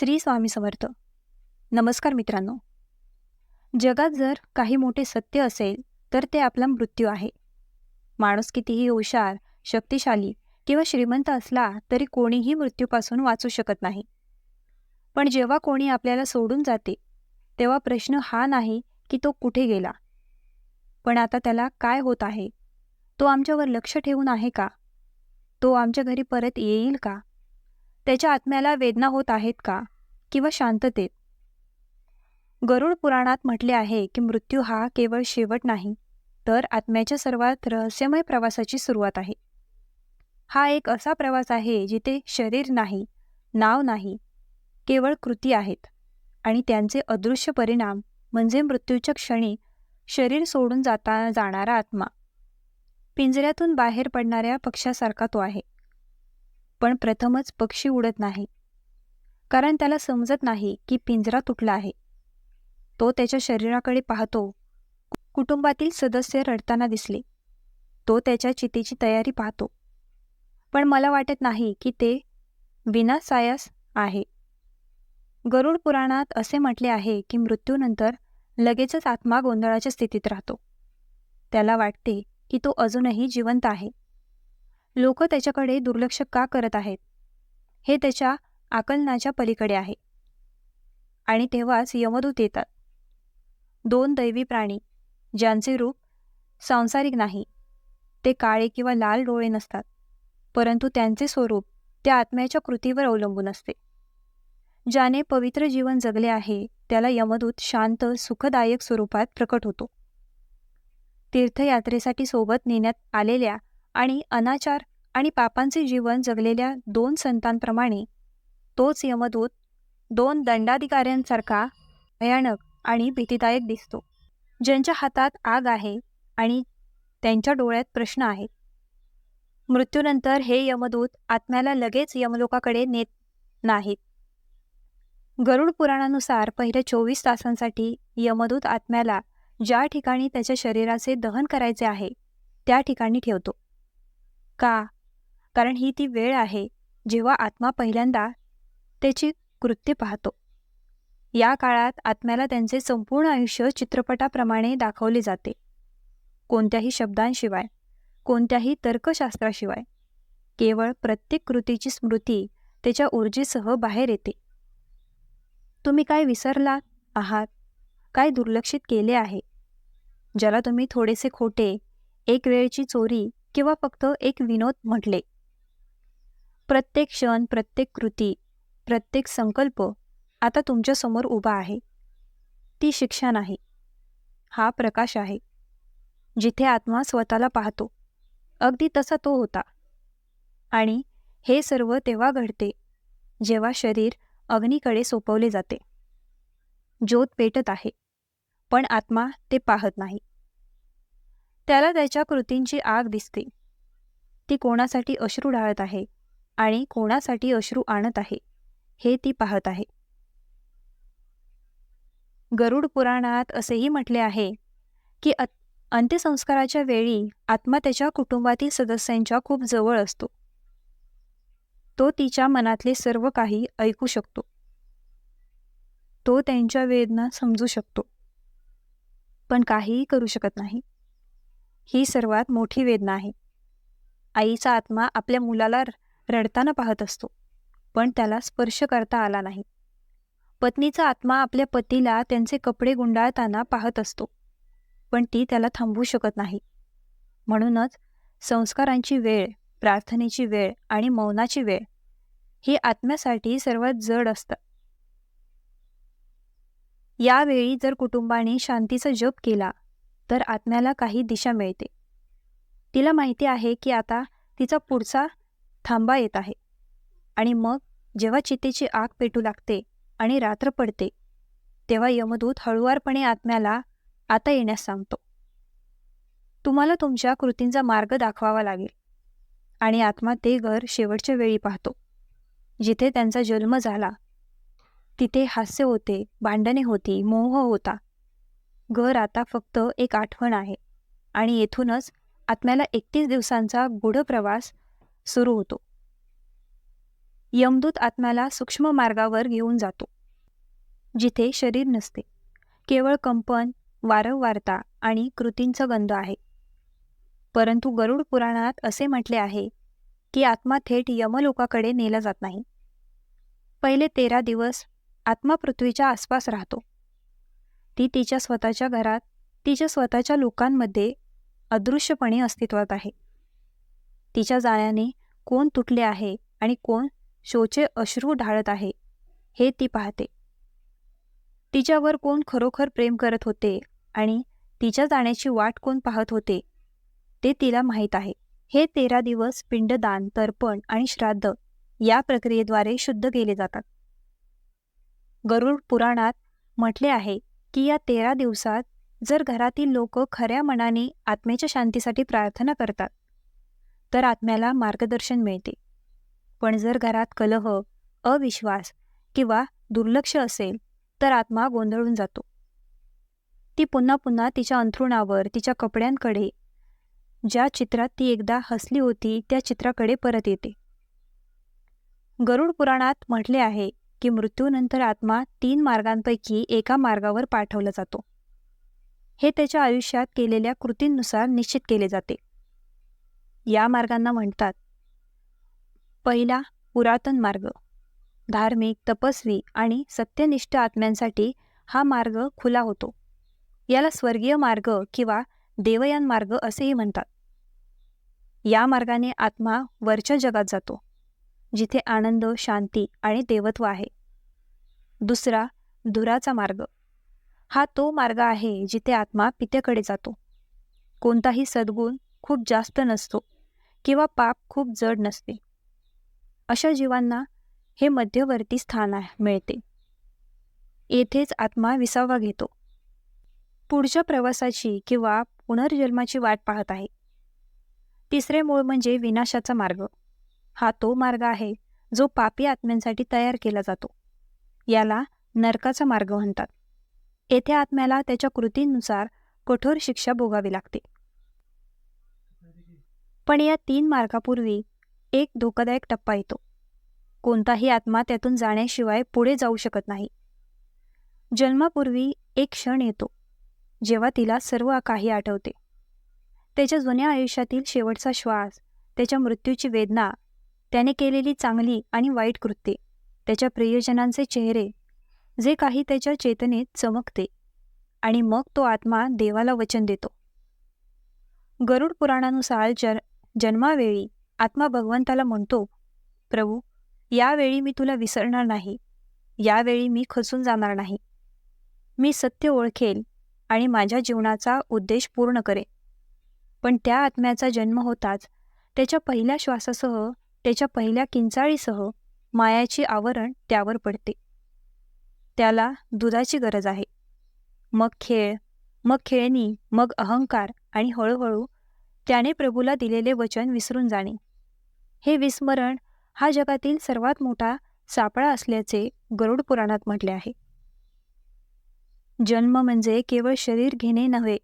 श्री स्वामी समर्थ. नमस्कार मित्रांनो. जगात जर काही मोठे सत्य असेल तर ते आपला मृत्यू आहे. माणूस कितीही हुशार शक्तिशाली किंवा श्रीमंत असला तरी कोणीही मृत्यूपासून वाचू शकत नाही. पण जेव्हा कोणी आपल्याला सोडून जाते तेव्हा प्रश्न हा नाही की तो कुठे गेला. पण आता त्याला काय होत आहे? तो आमच्यावर लक्ष ठेवून आहे का? तो आमच्या घरी परत येईल का? त्याच्या आत्म्याला वेदना होत आहेत का? किंवा शांततेत? गरुड पुराणात म्हटले आहे की मृत्यू हा केवळ शेवट नाही तर आत्म्याच्या सर्वात रहस्यमय प्रवासाची सुरुवात आहे. हा एक असा प्रवास आहे जिथे शरीर नाही नाव नाही केवळ कृती आहेत आणि त्यांचे अदृश्य परिणाम म्हणजे मृत्यूच्या क्षणी शरीर सोडून जाता जाणारा आत्मा. पिंजऱ्यातून बाहेर पडणाऱ्या पक्षासारखा तो आहे. पण प्रथमच पक्षी उडत नाही. कारण त्याला समजत नाही की पिंजरा तुटला आहे. तो त्याच्या शरीराकडे पाहतो. कुटुंबातील सदस्य रडताना दिसले. तो त्याच्या चितेची तयारी पाहतो. पण मला वाटत नाही की ते विनासायास आहे. गरुड पुराणात असे म्हटले आहे की मृत्यूनंतर लगेचच आत्मा गोंधळाच्या स्थितीत राहतो. त्याला वाटते की तो अजूनही जिवंत आहे. लोक त्याच्याकडे दुर्लक्ष का करत आहेत? हे त्याच्या आकलनाच्या पलीकडे आहे. आणि तेव्हाच यमदूत येतात. दोन दैवी प्राणी ज्यांचे रूप सांसारिक नाही ते काळे किंवा लाल डोळे नसतात परंतु त्यांचे स्वरूप त्या आत्म्याच्या कृतीवर अवलंबून असते. ज्याने पवित्र जीवन जगले आहे त्याला यमदूत शांत सुखदायक स्वरूपात प्रकट होतो. तीर्थयात्रेसाठी सोबत नेण्यात आलेल्या आणि अनाचार आणि पापांचे जीवन जगलेल्या दोन संतांप्रमाणे तोच यमदूत दोन दंडाधिकाऱ्यांसारखा भयानक आणि भीतीदायक दिसतो. ज्यांच्या हातात आग आहे आणि त्यांच्या डोळ्यात प्रश्न आहेत. मृत्यूनंतर हे यमदूत आत्म्याला लगेच यमलोकाकडे नेत नाहीत. गरुड पुराणानुसार पहिल्या चोवीस तासांसाठी यमदूत आत्म्याला ज्या ठिकाणी त्याच्या शरीराचे दहन करायचे आहे त्या ठिकाणी ठेवतो. का? कारण ही ती वेळ आहे जेव्हा आत्मा पहिल्यांदा त्याची कृत्य पाहतो. या काळात आत्म्याला त्यांचे संपूर्ण आयुष्य चित्रपटाप्रमाणे दाखवले जाते. कोणत्याही शब्दांशिवाय कोणत्याही तर्कशास्त्राशिवाय केवळ प्रत्येक कृतीची स्मृती त्याच्या ऊर्जेसह बाहेर येते. तुम्ही काय विसरलात? आहात. काय दुर्लक्षित केले आहे? ज्याला तुम्ही थोडेसे खोटे एक वेळची चोरी किंवा फक्त एक विनोद म्हटले. प्रत्येक क्षण प्रत्येक कृती प्रत्येक संकल्प आता तुमच्यासमोर उभा आहे. ती शिक्षा नाही. हा प्रकाश आहे. जिथे आत्मा स्वतःला पाहतो. अगदी तसा तो होता. आणि हे सर्व तेव्हा घडते जेव्हा शरीर अग्नीकडे सोपवले जाते. ज्योत पेटत आहे. पण आत्मा ते पाहत नाही. त्याला त्याच्या कृतींची आग दिसते. ती कोणासाठी अश्रू ढाळत आहे आणि कोणासाठी अश्रू आणत आहे हे ती पाहत आहे. गरुड पुराणात असेही म्हटले आहे की अंत्यसंस्काराच्या वेळी आत्मा त्याच्या कुटुंबातील सदस्यांच्या खूप जवळ असतो. तो तिच्या मनातले सर्व काही ऐकू शकतो. तो त्यांच्या वेदना समजू शकतो. पण काहीही करू शकत नाही. ही सर्वात मोठी वेदना आहे. आईचा आत्मा आपल्या मुलाला रडताना पाहत असतो पण त्याला स्पर्श करता आला नाही. पत्नीचा आत्मा आपल्या पतीला त्यांचे कपडे गुंडाळताना पाहत असतो पण ती त्याला थांबवू शकत नाही. म्हणूनच संस्कारांची वेळ प्रार्थनेची वेळ आणि मौनाची वेळ ही आत्म्यासाठी सर्वात जड असतात. यावेळी जर कुटुंबाने शांतीचा जप केला तर आत्म्याला काही दिशा मिळते. तिला माहिती आहे की आता तिचा पुढचा थांबा येत आहे. आणि मग जेव्हा चितेची आग पेटू लागते आणि रात्र पडते तेव्हा यमदूत हळुवारपणे आत्म्याला आता येण्यास सांगतो. तुम्हाला तुमच्या कृतींचा मार्ग दाखवावा लागेल. आणि आत्मा ते घर शेवटच्या वेळी पाहतो. जिथे त्यांचा जन्म झाला तिथे हास्य होते भांडणे होती मोह होता. घर आता फक्त एक आठवण आहे. आणि येथूनच आत्म्याला एकतीस दिवसांचा गूढ प्रवास सुरू होतो. यमदूत आत्म्याला सूक्ष्म मार्गावर घेऊन जातो. जिथे शरीर नसते. केवळ कंपन वारंवारता आणि कृतींचा गंध आहे. परंतु गरुड पुराणात असे म्हटले आहे की आत्मा थेट यमलोकाकडे नेला जात नाही. पहिले तेरा दिवस आत्मा पृथ्वीच्या आसपास राहतो. ती तिच्या स्वतःच्या घरात तिच्या स्वतःच्या लोकांमध्ये अदृश्यपणे अस्तित्वात आहे. तिच्या जाण्याने कोण तुटले आहे आणि कोण शोचे अश्रू ढाळत आहे हे ती पाहते. तिच्यावर कोण खरोखर प्रेम करत होते आणि तिच्या जाण्याची वाट कोण पाहत होते ते तिला माहीत आहे. हे तेरा दिवस पिंडदान तर्पण आणि श्राद्ध या प्रक्रियेद्वारे शुद्ध केले जातात. गरुड पुराणात म्हटले आहे की या तेरा दिवसात जर घरातील लोक खऱ्या मनाने आत्म्याच्या शांतीसाठी प्रार्थना करतात तर आत्म्याला मार्गदर्शन मिळते. पण जर घरात कलह अविश्वास किंवा दुर्लक्ष असेल तर आत्मा गोंधळून जातो. ती पुन्हा पुन्हा तिच्या अंथरुणावर तिच्या कपड्यांकडे ज्या चित्रात ती एकदा हसली होती त्या चित्राकडे परत येते. गरुड पुराणात म्हटले आहे की मृत्यूनंतर आत्मा तीन मार्गांपैकी एका मार्गावर पाठवला जातो. हे त्याच्या आयुष्यात केलेल्या कृतींनुसार निश्चित केले जाते. या मार्गांना म्हणतात पहिला पुरातन मार्ग धार्मिक तपस्वी आणि सत्यनिष्ठ आत्म्यांसाठी हा मार्ग खुला होतो. याला स्वर्गीय मार्ग किंवा देवयान मार्ग असेही म्हणतात. या मार्गाने आत्मा वरच्या जगात जातो. जिथे आनंद शांती आणि देवत्व आहे. दुसरा धुराचा मार्ग. हा तो मार्ग आहे जिथे आत्मा पितेकडे जातो. कोणताही सद्गुण खूप जास्त नसतो किंवा पाप खूप जड नसते. अशा जीवांना हे मध्यवर्ती स्थान मिळते. येथेच आत्मा विसावा घेतो. पुढच्या प्रवासाची किंवा पुनर्जन्माची वाट पाहत आहे. तिसरे मूळ म्हणजे विनाशाचा मार्ग. हा तो मार्ग आहे जो पापी आत्म्यांसाठी तयार केला जातो. याला नरकाचा मार्ग म्हणतात. येथे आत्म्याला त्याच्या कृतींनुसार कठोर शिक्षा भोगावी लागते. पण या तीन मार्गापूर्वी एक धोकादायक टप्पा येतो. कोणताही आत्मा त्यातून जाण्याशिवाय पुढे जाऊ शकत नाही. जन्मापूर्वी एक क्षण येतो जेव्हा तिला सर्व काही आठवते. त्याच्या जुन्या आयुष्यातील शेवटचा श्वास त्याच्या मृत्यूची वेदना त्याने केलेली चांगली आणि वाईट कृत्ये त्याच्या प्रियजनांचे चेहरे जे काही त्याच्या चेतनेत चमकते आणि मग तो आत्मा देवाला वचन देतो. गरुड पुराणानुसार जर जन्मावेळी आत्मा भगवंताला म्हणतो प्रभू यावेळी मी तुला विसरणार नाही यावेळी मी खचून जाणार नाही. मी सत्य ओळखेल आणि माझ्या जीवनाचा उद्देश पूर्ण करेन. पण त्या आत्म्याचा जन्म होताच त्याच्या पहिल्या श्वासासह त्याच्या पहिल्या किंचाळीसह मायाची आवरण त्यावर पडते. त्याला दुधाची गरज आहे. मग खेळ मग खेळणी मग अहंकार आणि हळूहळू त्याने प्रभूला दिलेले वचन विसरून जाणे. हे विस्मरण हा जगातील सर्वात मोठा सापळा असल्याचे गरुड पुराणात म्हटले आहे. जन्म म्हणजे केवळ शरीर घेणे नव्हे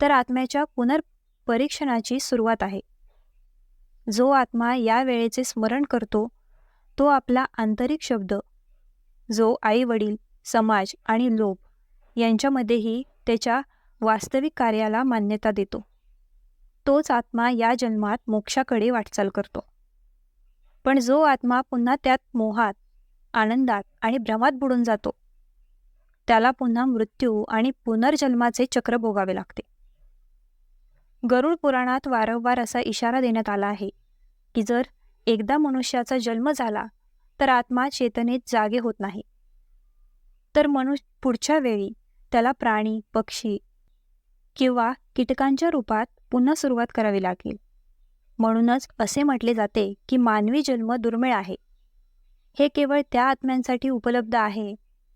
तर आत्म्याच्या पुनर्परीक्षणाची सुरुवात आहे. जो आत्मा या वेळेचे स्मरण करतो तो आपला आंतरिक शब्द जो आई वडील समाज आणि लोभ यांच्यामध्येही त्याच्या वास्तविक कार्याला मान्यता देतो. तोच आत्मा या जन्मात मोक्षाकडे वाटचाल करतो. पण जो आत्मा पुन्हा त्यात मोहात आनंदात आणि भ्रमात बुडून जातो त्याला पुन्हा मृत्यू आणि पुनर्जन्माचे चक्र भोगावे लागते. गरुड पुराणात वारंवार असा इशारा देण्यात आला आहे की जर एकदा मनुष्याचा जन्म झाला तर आत्मा चेतनेत जागे होत नाही. तर मनुष्य पुढच्या वेळी त्याला प्राणी पक्षी किंवा कीटकांच्या रूपात पुन्हा सुरुवात करावी लागेल. म्हणूनच असे म्हटले जाते की मानवी जन्म दुर्मिळ आहे. हे केवळ त्या आत्म्यांसाठी उपलब्ध आहे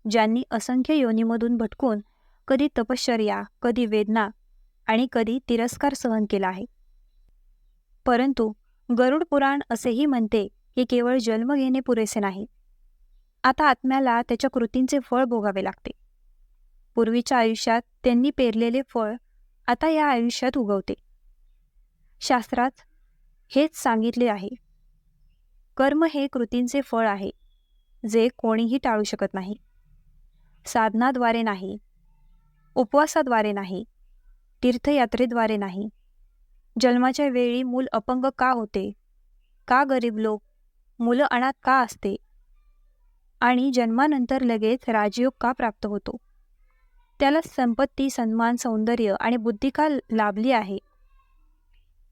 ज्यांनी असंख्य योनीमधून भटकून कधी तपश्चर्या कधी वेदना आणि कधी तिरस्कार सहन केला आहे. परंतु गरुड पुराण असेही म्हणते की केवळ जन्म घेणे पुरेसे नाही. आता आत्म्याला त्याच्या कृतींचे फळ भोगावे लागते. पूर्वीच्या आयुष्यात त्यांनी पेरलेले फळ आता या आयुष्यात उगवते. शास्त्रात हेच सांगितले आहे. कर्म हे कृतींचे फळ आहे जे कोणीही टाळू शकत नाही. साधनाद्वारे नाही उपवासाद्वारे नाही तीर्थयात्रेद्वारे नाही. जन्माच्या वेळी मूल अपंग का होते? का गरीब लोक? मुलं अनाथ का असते? आणि जन्मानंतर लगेच राजयोग का प्राप्त होतो? त्याला संपत्ती सन्मान सौंदर्य आणि बुद्धी का लाभली आहे?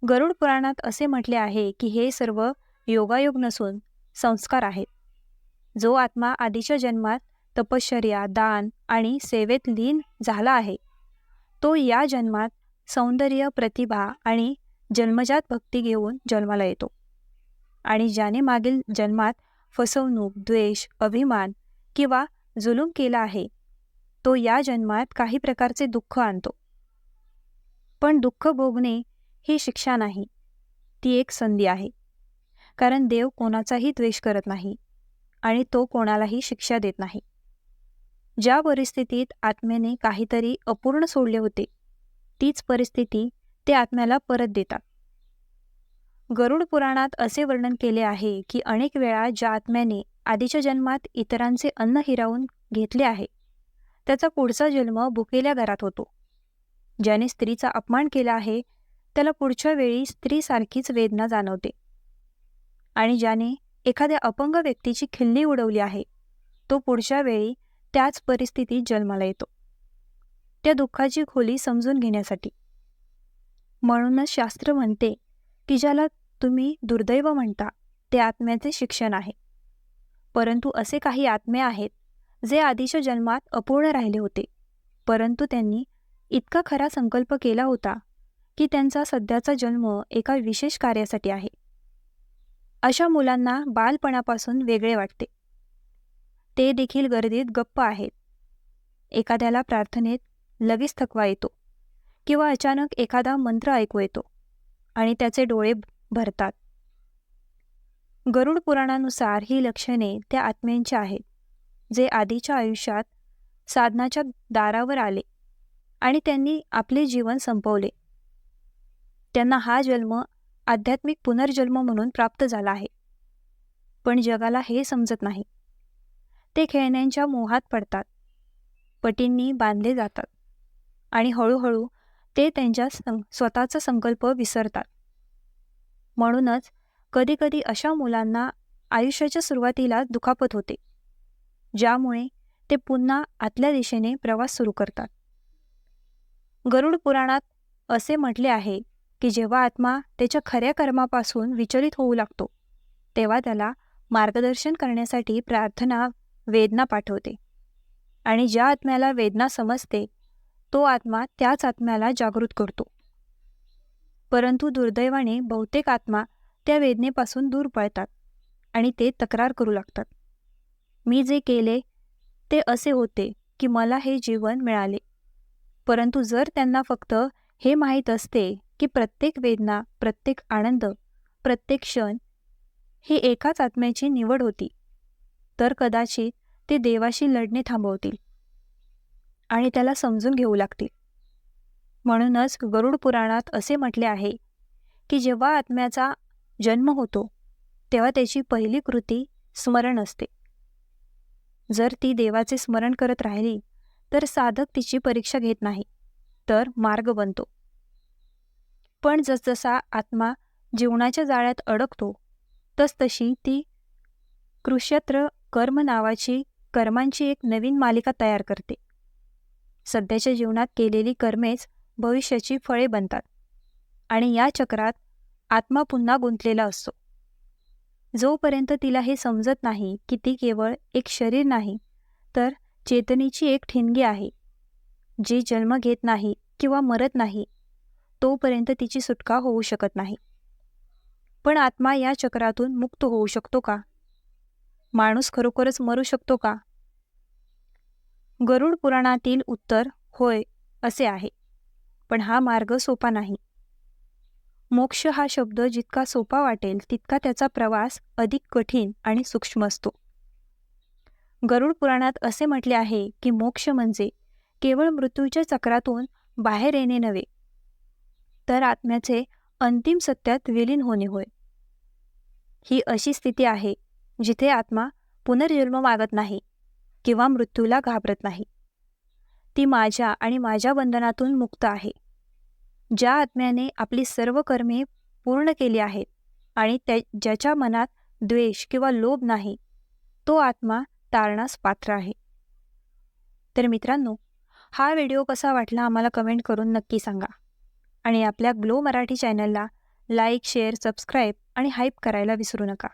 गरुड पुराणात असे म्हटले आहे की हे सर्व योगायोग नसून संस्कार आहेत. जो आत्मा आधीच्या जन्मात तपश्चर्या दान आणि सेवेत लीन झाला आहे. तो या जन्मात सौंदर्य प्रतिभा आणि जन्मजात भक्ती घेऊन जन्माला येतो. आणि ज्याने मागील जन्मात फसवणूक द्वेष अभिमान किंवा जुलूम केला आहे तो या जन्मात काही प्रकारचे दुःख आणतो. पण दुःख भोगणे ही शिक्षा नाही ती एक संधी आहे. कारण देव कोणाचाही द्वेष करत नाही आणि तो कोणालाही शिक्षा देत नाही. ज्या परिस्थितीत आत्म्याने काहीतरी अपूर्ण सोडले होते तीच परिस्थिती ते आत्म्याला परत देतात. गरुड पुराणात असे वर्णन केले आहे की अनेक वेळा ज्या आत्म्याने आधीच्या जन्मात इतरांचे अन्न हिरावून घेतले आहे त्याचा पुढचा जन्म भुकेल्या घरात होतो. ज्याने स्त्रीचा अपमान केला आहे त्याला पुढच्या वेळी स्त्रीसारखीच वेदना जाणवते. आणि ज्याने एखाद्या अपंग व्यक्तीची खिल्ली उडवली आहे तो पुढच्या वेळी त्याच परिस्थितीत जन्माला येतो. त्या दुःखाची खोली समजून घेण्यासाठी. म्हणूनच शास्त्र म्हणते की ज्याला तुम्ही दुर्दैव म्हणता ते आत्म्याचे शिक्षण आहे. परंतु असे काही आत्मे आहेत जे आधीच्या जन्मात अपूर्ण राहिले होते. परंतु त्यांनी इतका खरा संकल्प केला होता की त्यांचा सध्याचा जन्म एका विशेष कार्यासाठी आहे. अशा मुलांना बालपणापासून वेगळे वाटते. ते देखील गर्दीत गप्प आहेत. एखाद्याला प्रार्थनेत लगेच थकवा येतो किंवा अचानक एखादा मंत्र ऐकू येतो आणि त्याचे डोळे भरतात. गरुड पुराणानुसार ही लक्षणे त्या आत्म्यांची आहेत जे आधीच्या आयुष्यात साधनाच्या दारावर आले आणि त्यांनी आपले जीवन संपवले. त्यांना हा जन्म आध्यात्मिक पुनर्जन्म म्हणून प्राप्त झाला आहे. पण जगाला हे समजत नाही. ते खेळण्यांच्या मोहात पडतात. पटींनी बांधले जातात. आणि हळूहळू ते त्यांच्या सं स्वतःचा संकल्प विसरतात. म्हणूनच कधीकधी अशा मुलांना आयुष्याच्या सुरुवातीला दुखापत होते ज्यामुळे ते पुन्हा आतल्या दिशेने प्रवास सुरू करतात. गरुड पुराणात असे म्हटले आहे की जेव्हा आत्मा त्याच्या खऱ्या कर्मापासून विचलित होऊ लागतो तेव्हा त्याला मार्गदर्शन करण्यासाठी प्रार्थना वेदना पाठवते. आणि ज्या आत्म्याला वेदना समजते तो आत्मा त्याच आत्म्याला जागृत करतो. परंतु दुर्दैवाने बहुतेक आत्मा त्या वेदनेपासून दूर पळतात आणि ते तक्रार करू लागतात. मी जे केले ते असे होते की मला हे जीवन मिळाले. परंतु जर त्यांना फक्त हे माहीत असते की प्रत्येक वेदना प्रत्येक आनंद प्रत्येक क्षण ही एकाच आत्म्याची निवड होती. तर कदाचित ते देवाशी लढणे थांबवतील आणि त्याला समजून घेऊ लागतील. म्हणूनच गरुड पुराणात असे म्हटले आहे की जेव्हा आत्म्याचा जन्म होतो तेव्हा त्याची पहिली कृती स्मरण असते. जर ती देवाचे स्मरण करत राहिली तर साधक तिची परीक्षा घेत नाही तर मार्ग बनतो. पण जसजसा आत्मा जीवनाच्या जाळ्यात अडकतो तसतशी ती कृष्यत्र कर्म नावाची कर्मांची एक नवीन मालिका तयार करते. सध्याच्या जीवनात केलेली कर्मेच भविष्याची फळे बनतात आणि या चक्रात आत्मा पुन्हा गुंतलेला असतो. जोपर्यंत तिला हे समजत नाही की ती केवळ एक शरीर नाही तर चेतनेची एक ठिणगी आहे. जी जन्म घेत नाही किंवा मरत नाही तोपर्यंत तिची सुटका होऊ शकत नाही. पण आत्मा या चक्रातून मुक्त होऊ शकतो का? माणूस खरोखरच मरू शकतो का? गरुड पुराणातील उत्तर होय असे आहे. पण हा मार्ग सोपा नाही. मोक्ष हा शब्द जितका सोपा वाटेल तितका त्याचा प्रवास अधिक कठीण आणि सूक्ष्म असतो. गरुड पुराणात असे म्हटले आहे की मोक्ष म्हणजे केवळ मृत्यूच्या चक्रातून बाहेर येणे नव्हे तर आत्म्याचे अंतिम सत्यात विलीन होणे होय. ही अशी स्थिती आहे जिथे आत्मा पुनर्जन्म मागत नाही किंवा मृत्यूला घाबरत नाही. ती माझ्या आणि माझ्या बंधनातून मुक्त आहे. ज्या आत्म्याने आपली सर्व कर्मे पूर्ण केली आहेत आणि त्या ज्याच्या मनात द्वेष किंवा लोभ नाही तो आत्मा तारणास पात्र आहे. तर मित्रांनो हा व्हिडिओ कसा वाटला आम्हाला कमेंट करून नक्की सांगा. आणि आपल्या ग्लो मराठी चॅनलला लाईक शेअर सबस्क्राईब आणि हाईप करायला विसरू नका.